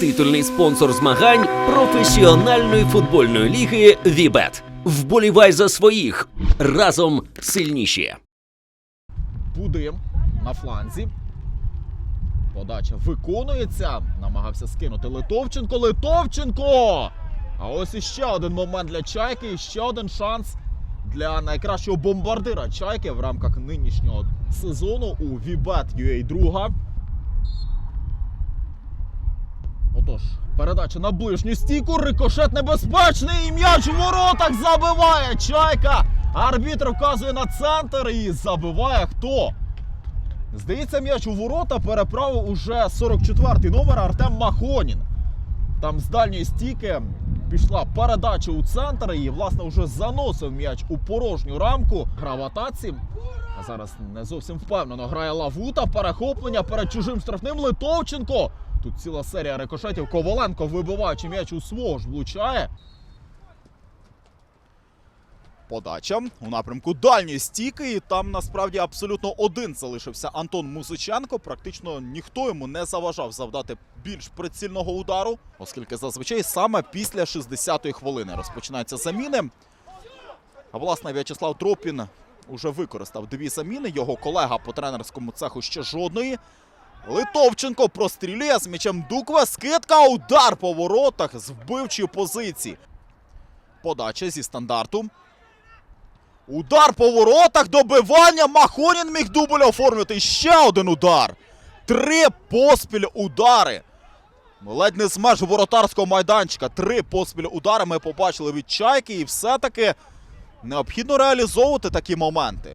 Титульний спонсор змагань професіональної футбольної ліги Вібет. Вболівай за своїх разом сильніші. Будим на фланзі. Подача виконується. Намагався скинути Литовченко. Литовченко! А ось іще один момент для чайки. Ще один шанс для найкращого бомбардира чайки в рамках нинішнього сезону у Вібет UA друга. Отож, передача на ближню стійку. Рикошет небезпечний. І м'яч у воротах забиває чайка. Арбітр вказує на центр і забиває хто? Здається, м'яч у ворота переправив уже 44-й номер Артем Махонін. Там з дальньої стійки пішла передача у центр і, власне, вже заносив м'яч у порожню рамку. Грав в атаці. А зараз не зовсім впевнено грає Лавута. Перехоплення перед чужим штрафним Литовченко. Тут ціла серія рикошетів. Коваленко, вибиваючи м'яч у свого ж влучає. Подача у напрямку дальньої стійки. І там насправді абсолютно один залишився Антон Музиченко. Практично ніхто йому не заважав завдати більш прицільного удару, оскільки зазвичай саме після 60-ї хвилини розпочинаються заміни. А власне В'ячеслав Тропін уже використав дві заміни. Його колега по тренерському цеху ще жодної. Литовченко прострілює з м'ячем Дукве. Скидка, удар по воротах з вбивчої позиції. Подача зі стандарту. Удар по воротах, добивання. Махонін міг дубль оформити. Ще один удар. Три поспіль удари. Ледь не з меж воротарського майданчика. Три поспіль удари ми побачили від чайки, і все-таки необхідно реалізовувати такі моменти.